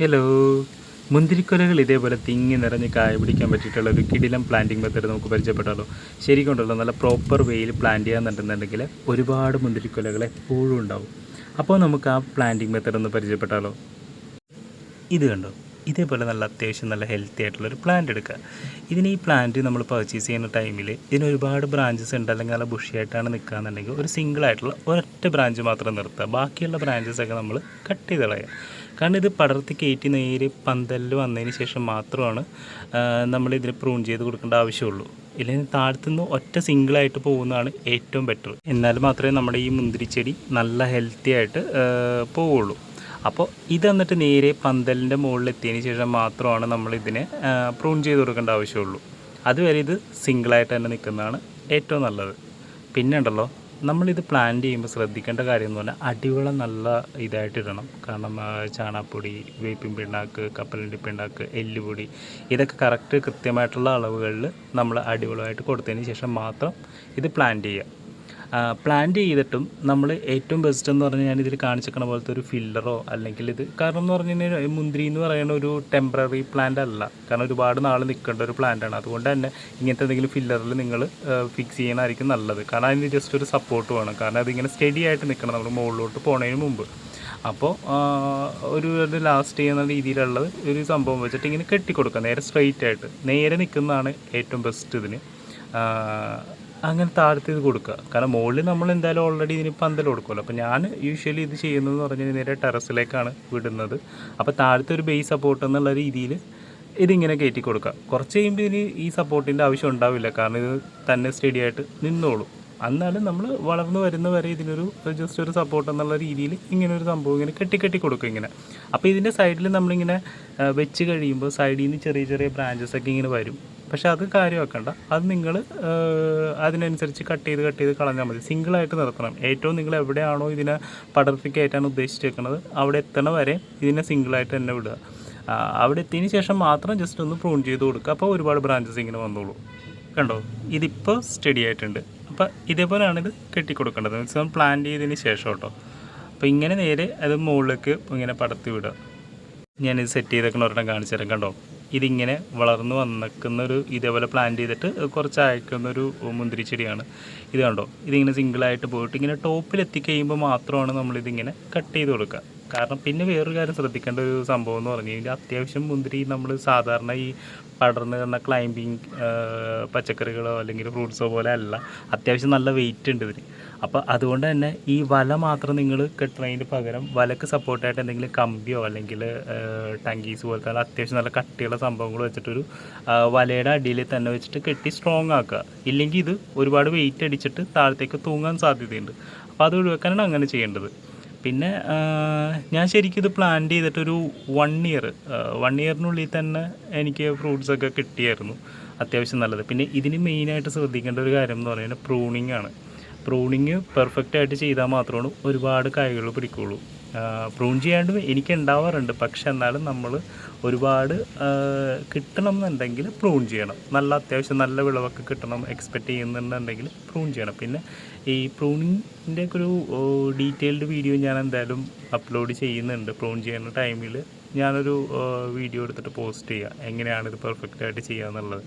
Hello മുന്തിരിക്കൊലകൾ ഇതേപോലെ തിങ്ങി നിറഞ്ഞ് കായ പിടിക്കാൻ പറ്റിയിട്ടുള്ള ഒരു കിടിലം പ്ലാന്റിംഗ് മെത്തേഡ് നമുക്ക് പരിചയപ്പെട്ടാലോ ശരിക്കും ഉണ്ടല്ലോ നല്ല പ്രോപ്പർ വേയിൽ പ്ലാന്റ് ചെയ്യാന്നുണ്ടെന്നുണ്ടെങ്കിൽ ഒരുപാട് മുന്തിരിക്കൊലകൾ എപ്പോഴും ഉണ്ടാവും. അപ്പോൾ നമുക്ക് ആ പ്ലാന്റിംഗ് മെത്തേഡ് ഒന്ന് പരിചയപ്പെട്ടാലോ. ഇത് കണ്ടോ? ഇതേപോലെ നല്ല അത്യാവശ്യം നല്ല ഹെൽത്തി ആയിട്ടുള്ള ഒരു പ്ലാന്റ് എടുക്കുക. ഇതിന് ഈ പ്ലാന്റ് നമ്മൾ പർച്ചേസ് ചെയ്യുന്ന ടൈമിൽ ഇതിന് ഒരുപാട് ബ്രാഞ്ചസ് ഉണ്ട്. അല്ലെങ്കിൽ നല്ല ബുഷിയായിട്ടാണ് നിൽക്കുകയെന്നുണ്ടെങ്കിൽ ഒരു സിംഗിൾ ആയിട്ടുള്ള ഒരൊറ്റ ബ്രാഞ്ച് മാത്രം നിർത്തുക. ബാക്കിയുള്ള ബ്രാഞ്ചസ് ഒക്കെ നമ്മൾ കട്ട് ചെയ്ത് കളയുക. കാരണം ഇത് പടർത്തി കയറ്റി നേര് പന്തലിൽ വന്നതിന് ശേഷം മാത്രമാണ് നമ്മൾ ഇതിന് പ്രൂൺ ചെയ്ത് കൊടുക്കേണ്ട ആവശ്യമുള്ളൂ. ഇല്ലെങ്കിൽ താഴ്ത്തുനിന്ന് ഒറ്റ സിംഗിളായിട്ട് പോകുന്നതാണ് ഏറ്റവും ബെറ്റർ എന്നാൽ മാത്രമേ നമ്മുടെ ഈ മുന്തിരിച്ചെടി നല്ല ഹെൽത്തി ആയിട്ട് പോവുള്ളൂ. അപ്പോൾ ഇത് എന്നിട്ട് നേരെ പന്തലിന്റെ മുകളിൽ എത്തിയതിന് ശേഷം മാത്രമാണ് നമ്മൾ ഇതിനെ പ്രൂൺ ചെയ്ത് കൊടുക്കേണ്ട ആവശ്യമുള്ളൂ. അതുവരെ ഇത് സിംഗിളായിട്ട് തന്നെ നിൽക്കുന്നതാണ് ഏറ്റവും നല്ലത്. പിന്നെ ഉണ്ടല്ലോ നമ്മളിത് പ്ലാൻ ചെയ്യുമ്പോൾ ശ്രദ്ധിക്കേണ്ട കാര്യം എന്ന് പറഞ്ഞാൽ അടിവളം നല്ല ഇതായിട്ട് ഇടണം. കാരണം ചാണാപ്പൊടി വേപ്പിൻ പിണ്ണാക്ക് കപ്പലിന്റെ പിണ്ണാക്ക് എല്ലുപൊടി ഇതൊക്കെ കറക്റ്റ് കൃത്യമായിട്ടുള്ള അളവുകളിൽ നമ്മൾ അടിവളമായിട്ട് കൊടുത്തതിന് ശേഷം മാത്രം ഇത് പ്ലാൻ ചെയ്യുക. പ്ലാന്റ് ചെയ്തിട്ടും നമ്മൾ ഏറ്റവും ബെസ്റ്റ് എന്ന് പറഞ്ഞാൽ ഞാൻ ഇതിൽ കാണിച്ചിരിക്കണ പോലത്തെ ഒരു ഫില്ലറോ അല്ലെങ്കിൽ ഇത് കാരണം എന്ന് പറഞ്ഞു കഴിഞ്ഞാൽ മുന്തിരി എന്ന് പറയുന്ന ഒരു ടെമ്പററി പ്ലാന്റ് അല്ല. കാരണം ഒരുപാട് നാൾ നിൽക്കേണ്ട ഒരു പ്ലാന്റ് ആണ്. അതുകൊണ്ട് തന്നെ ഇങ്ങനത്തെ എന്തെങ്കിലും ഫില്ലറിൽ നിങ്ങൾ ഫിക്സ് ചെയ്യണമായിരിക്കും നല്ലത്. കാരണം അതിന് ജസ്റ്റ് ഒരു സപ്പോർട്ട് വേണം. കാരണം അതിങ്ങനെ സ്റ്റഡി ആയിട്ട് നിൽക്കണം നമ്മൾ മുകളിലോട്ട് പോണതിന് മുമ്പ്. അപ്പോൾ ഒരു ലാസ്റ്റ് ചെയ്യുന്ന രീതിയിലുള്ളത് ഒരു സംഭവം വെച്ചിട്ട് ഇങ്ങനെ കെട്ടിക്കൊടുക്കുക. നേരെ സ്ട്രെയിറ്റ് ആയിട്ട്. നേരെ നിൽക്കുന്നതാണ് ഏറ്റവും ബെസ്റ്റ് ഇതിന്. അങ്ങനെ താഴ്ത്തി ഇത് കൊടുക്കുക. കാരണം മുകളിൽ നമ്മൾ എന്തായാലും ഓൾറെഡി ഇതിന് പന്തൽ കൊടുക്കുമല്ലോ. അപ്പോൾ ഞാൻ യൂഷ്വലി ഇത് ചെയ്യുന്നത് എന്ന് പറഞ്ഞാൽ നേരെ ടെറസിലേക്കാണ് വിടുന്നത്. അപ്പോൾ താഴത്തെ ഒരു ബേസ് സപ്പോർട്ട് എന്നുള്ള രീതിയിൽ ഇതിങ്ങനെ കയറ്റി കൊടുക്കുക. കുറച്ച് കഴിയുമ്പോൾ ഇതിന് ഈ സപ്പോർട്ടിന്റെ ആവശ്യം ഉണ്ടാവില്ല. കാരണം ഇത് തന്നെ സ്റ്റഡി ആയിട്ട് നിന്നോളൂ. എന്നാലും നമ്മൾ വളർന്നു വരുന്ന വരെ ഇതിനൊരു ജസ്റ്റ് ഒരു സപ്പോർട്ട് എന്നുള്ള രീതിയിൽ ഇങ്ങനെ ഒരു സംഭവം ഇങ്ങനെ കെട്ടി കെട്ടി കൊടുക്കും ഇങ്ങനെ. അപ്പോൾ ഇതിന്റെ സൈഡിൽ നമ്മളിങ്ങനെ വെച്ച് കഴിയുമ്പോൾ സൈഡിൽ നിന്ന് ചെറിയ ചെറിയ ബ്രാഞ്ചസ് ഒക്കെ ഇങ്ങനെ വരും. പക്ഷെ അത് കാര്യമാക്കണ്ട. അത് നിങ്ങൾ അതിനനുസരിച്ച് കട്ട് ചെയ്ത് കട്ട് ചെയ്ത് കളഞ്ഞാൽ മതി. സിംഗിളായിട്ട് നിർത്തണം. ഏറ്റവും നിങ്ങൾ എവിടെയാണോ ഇതിനെ പടർത്തി കയറ്റാൻ ഉദ്ദേശിച്ചേക്കുന്നത് അവിടെ എത്തണ വരെ ഇതിനെ സിംഗിളായിട്ട് തന്നെ വിടുക. അവിടെ എത്തിയതിന് ശേഷം മാത്രം ജസ്റ്റ് ഒന്ന് പ്രൂൺ ചെയ്ത് കൊടുക്കുക. അപ്പോൾ ഒരുപാട് ബ്രാഞ്ചസ് ഇങ്ങനെ വന്നോളൂ. കണ്ടോ? ഇതിപ്പോൾ സ്റ്റഡി ആയിട്ടുണ്ട്. അപ്പോൾ ഇതേപോലെയാണ് ഇത് കെട്ടിക്കൊടുക്കേണ്ടത്. മീൻസ് നമ്മൾ പ്ലാൻ ചെയ്തതിന് ശേഷം കേട്ടോ. അപ്പോൾ ഇങ്ങനെ നേരെ അത് മുകളിലേക്ക് ഇങ്ങനെ പടർത്തി വിടുക. ഞാനിത് സെറ്റ് ചെയ്തേക്കണ ഒരെണ്ണം കാണിച്ചു തരാം. കണ്ടോ? ഇതിങ്ങനെ വളർന്നു വന്നിക്കുന്ന ഒരു ഇതേപോലെ പ്ലാൻ ചെയ്തിട്ട് കുറച്ച് അയക്കുന്നൊരു മുന്തിരി ചെടിയാണ്. ഇത് കണ്ടോ? ഇതിങ്ങനെ സിംഗിളായിട്ട് പോയിട്ട് ഇങ്ങനെ ടോപ്പിൽ എത്തിക്കഴിയുമ്പോൾ മാത്രമാണ് നമ്മളിതിങ്ങനെ കട്ട് ചെയ്ത് കൊടുക്കുക. കാരണം പിന്നെ വേറൊരു കാര്യം ശ്രദ്ധിക്കേണ്ട ഒരു സംഭവം എന്ന് പറഞ്ഞു കഴിഞ്ഞാൽ അത്യാവശ്യം മുന്തിരി നമ്മൾ സാധാരണ ഈ പടർന്ന് കിടന്ന ക്ലൈംബിങ് പച്ചക്കറികളോ അല്ലെങ്കിൽ ഫ്രൂട്ട്സോ പോലെ അല്ല. അത്യാവശ്യം നല്ല വെയിറ്റ് ഉണ്ട് ഇതിന്. അപ്പോൾ അതുകൊണ്ട് തന്നെ ഈ വല മാത്രം നിങ്ങൾ കെട്ടുന്നതിന് പകരം വലക്ക് സപ്പോർട്ടായിട്ട് എന്തെങ്കിലും കമ്പിയോ അല്ലെങ്കിൽ ടങ്കീസ് പോലത്തെ അത്യാവശ്യം നല്ല കട്ടിയുള്ള സംഭവങ്ങൾ വെച്ചിട്ടൊരു വലയുടെ അടിയിൽ തന്നെ വെച്ചിട്ട് കെട്ടി സ്ട്രോങ് ആക്കുക. ഇല്ലെങ്കിൽ ഇത് ഒരുപാട് വെയിറ്റ് അടിച്ചിട്ട് താഴത്തേക്ക് തൂങ്ങാൻ സാധ്യതയുണ്ട്. അപ്പോൾ അത് ഒഴിവാക്കാനാണ് അങ്ങനെ ചെയ്യേണ്ടത്. പിന്നെ ഞാൻ ശരിക്കും ഇത് പ്ലാൻ ചെയ്തിട്ടൊരു വൺ ഇയർ വൺ ഇയറിനുള്ളിൽ തന്നെ എനിക്ക് ഫ്രൂട്ട്സ് ഒക്കെ കിട്ടിയായിരുന്നു. അത്യാവശ്യം നല്ലത്. പിന്നെ ഇതിന് മെയിനായിട്ട് ശ്രദ്ധിക്കേണ്ട ഒരു കാര്യം എന്ന് പറഞ്ഞാൽ പ്രൂണിങ് ആണ്. പ്രൂണിങ് പെർഫെക്റ്റ് ആയിട്ട് ചെയ്താൽ മാത്രമാണ് ഒരുപാട് കായ്കൾ പിടിക്കുള്ളൂ. പ്രൂൺ ചെയ്യാണ്ട് എനിക്ക് ഉണ്ടാവാറുണ്ട്. പക്ഷെ എന്നാലും നമ്മൾ ഒരുപാട് കിട്ടണം എന്നുണ്ടെങ്കിൽ പ്രൂൺ ചെയ്യണം. നല്ല അത്യാവശ്യം നല്ല വിളവൊക്കെ കിട്ടണം എക്സ്പെക്റ്റ് ചെയ്യുന്നുണ്ടെങ്കിൽ പ്രൂൺ ചെയ്യണം. പിന്നെ ഈ പ്രൂണിങ്ങിന്റെ ഒക്കെ ഒരു ഡീറ്റെയിൽഡ് വീഡിയോ ഞാൻ എന്തായാലും അപ്ലോഡ് ചെയ്യുന്നുണ്ട്. പ്രൂൺ ചെയ്യുന്ന ടൈമിൽ ഞാനൊരു വീഡിയോ എടുത്തിട്ട് പോസ്റ്റ് ചെയ്യുക എങ്ങനെയാണ് ഇത് പെർഫെക്റ്റ് ആയിട്ട് ചെയ്യുക എന്നുള്ളത്.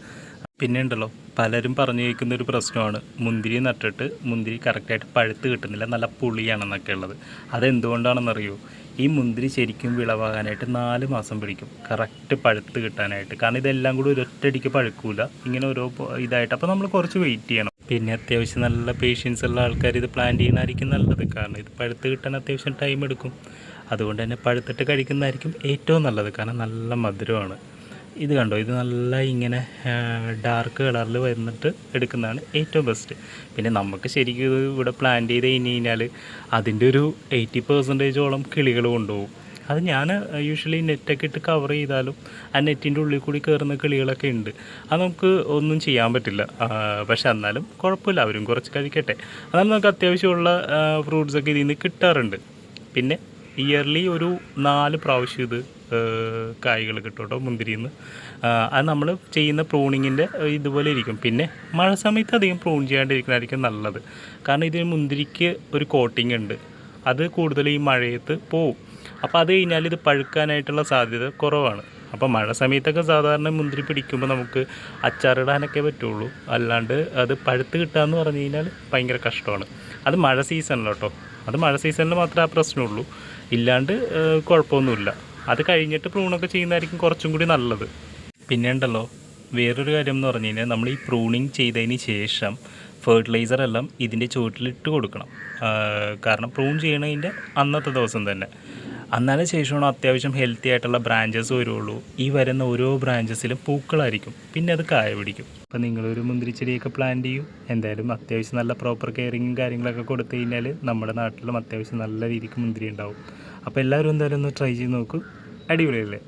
പിന്നെ ഉണ്ടല്ലോ പലരും പറഞ്ഞു കേൾക്കുന്ന ഒരു പ്രശ്നമാണ്. മുന്തിരി നട്ടിട്ട് മുന്തിരി കറക്റ്റായിട്ട് പഴുത്ത് കിട്ടുന്നില്ല നല്ല പുളിയാണെന്നൊക്കെ ഉള്ളത്. അതെന്തുകൊണ്ടാണെന്നറിയോ? ഈ മുന്തിരി ശരിക്കും വിളവാകാനായിട്ട് നാല് മാസം പിടിക്കും. കറക്റ്റ് പഴുത്ത് കിട്ടാനായിട്ട്. കാരണം ഇതെല്ലാം കൂടി ഒരൊറ്റടിക്ക് പഴുക്കൂല. ഇങ്ങനെ ഓരോ ഇതായിട്ട്. അപ്പോൾ നമ്മൾ കുറച്ച് വെയിറ്റ് ചെയ്യണം. പിന്നെ അത്യാവശ്യം നല്ല പേഷ്യൻസ് ഉള്ള ആൾക്കാർ ഇത് പ്ലാൻ ചെയ്യുന്നതായിരിക്കും നല്ലത്. കാരണം ഇത് പഴുത്ത് കിട്ടാൻ അത്യാവശ്യം ടൈം എടുക്കും. അതുകൊണ്ട് തന്നെ പഴുത്തിട്ട് കഴിക്കുന്നതായിരിക്കും ഏറ്റവും നല്ലത്. കാരണം നല്ല മധുരമാണ്. ഇത് കണ്ടോ? ഇത് നല്ല ഇങ്ങനെ ഡാർക്ക് കളറിൽ വന്നിട്ട് എടുക്കുന്നതാണ് ഏറ്റവും ബെസ്റ്റ് പിന്നെ നമുക്ക് ശരിക്കും ഇത് ഇവിടെ പ്ലാൻ ചെയ്ത് കഴിഞ്ഞ് കഴിഞ്ഞാൽ അതിന്റെ ഒരു എയ്റ്റി പെർസെന്റേജോളം കിളികൾ കൊണ്ടുപോകും. അത് ഞാൻ യൂഷ്വലി നെറ്റൊക്കെ ഇട്ട് കവർ ചെയ്താലും ആ നെറ്റിന്റെ ഉള്ളിൽ കൂടി കയറുന്ന കിളികളൊക്കെ ഉണ്ട്. അത് നമുക്ക് ഒന്നും ചെയ്യാൻ പറ്റില്ല. പക്ഷെ എന്നാലും കുഴപ്പമില്ല. അവരും കുറച്ച് കഴിക്കട്ടെ. എന്നാലും നമുക്ക് അത്യാവശ്യമുള്ള ഫ്രൂട്ട്സൊക്കെ ഇതിൽ നിന്ന് കിട്ടാറുണ്ട്. പിന്നെ ഇയർലി ഒരു നാല് പ്രാവശ്യം ഇത് കായ്കൾ കിട്ടും കേട്ടോ മുന്തിരിയിൽ നിന്ന് അത് നമ്മൾ ചെയ്യുന്ന പ്രൂണിങ്ങിന്റെ ഇതുപോലെ ഇരിക്കും. പിന്നെ മഴ സമയത്ത് അധികം പ്രൂൺ ചെയ്യാണ്ടിരിക്കുന്നതായിരിക്കും നല്ലത്. കാരണം ഇതിന് മുന്തിരിക്ക് ഒരു കോട്ടിംഗ് ഉണ്ട്. അത് കൂടുതൽ ഈ മഴയത്ത് പോവും. അപ്പോൾ അത് കഴിഞ്ഞാൽ ഇത് പഴുക്കാനായിട്ടുള്ള സാധ്യത കുറവാണ്. അപ്പോൾ മഴ സമയത്തൊക്കെ സാധാരണ മുന്തിരി പിടിക്കുമ്പോൾ നമുക്ക് അച്ചാറിടാനൊക്കെ പറ്റുള്ളൂ. അല്ലാണ്ട് അത് പഴുത്ത് കിട്ടുകയെന്ന് പറഞ്ഞു കഴിഞ്ഞാൽ ഭയങ്കര കഷ്ടമാണ്. അത് മഴ സീസണിലോട്ടോ അത് മഴ സീസണിൽ മാത്രമേ ആ പ്രശ്നമുള്ളൂ. ഇല്ലാണ്ട് കുഴപ്പമൊന്നുമില്ല. അത് കഴിഞ്ഞിട്ട് പ്രൂണൊക്കെ ചെയ്യുന്നതായിരിക്കും കുറച്ചും കൂടി നല്ലത്. പിന്നെ ഉണ്ടല്ലോ വേറൊരു കാര്യം എന്ന് പറഞ്ഞു കഴിഞ്ഞാൽ നമ്മൾ ഈ പ്രൂണിങ് ചെയ്തതിന് ശേഷം ഫെർട്ടിലൈസർ എല്ലാം ഇതിന്റെ ചുവട്ടിലിട്ട് കൊടുക്കണം. കാരണം പ്രൂൺ ചെയ്യണതിന്റെ അന്നത്തെ ദിവസം തന്നെ. അന്നതിന് ശേഷമാണ് അത്യാവശ്യം ഹെൽത്തി ആയിട്ടുള്ള ബ്രാഞ്ചസ് വരുള്ളൂ. ഈ വരുന്ന ഓരോ ബ്രാഞ്ചസിലും പൂക്കളായിരിക്കും. പിന്നെ അത് കായ പിടിക്കും. അപ്പോൾ നിങ്ങളൊരു മുന്തിരിച്ചെടിയൊക്കെ പ്ലാൻ ചെയ്യും. എന്തായാലും അത്യാവശ്യം നല്ല പ്രോപ്പർ കെയറിങ്ങും കാര്യങ്ങളൊക്കെ കൊടുത്തു കഴിഞ്ഞാൽ നമ്മുടെ നാട്ടിലും അത്യാവശ്യം നല്ല രീതിക്ക് മുന്തിരി ഉണ്ടാവും. അപ്പോൾ എല്ലാവരും എന്തായാലും ഒന്ന് ട്രൈ ചെയ്ത് നോക്കൂ. അടിപൊളിയല്ലേ?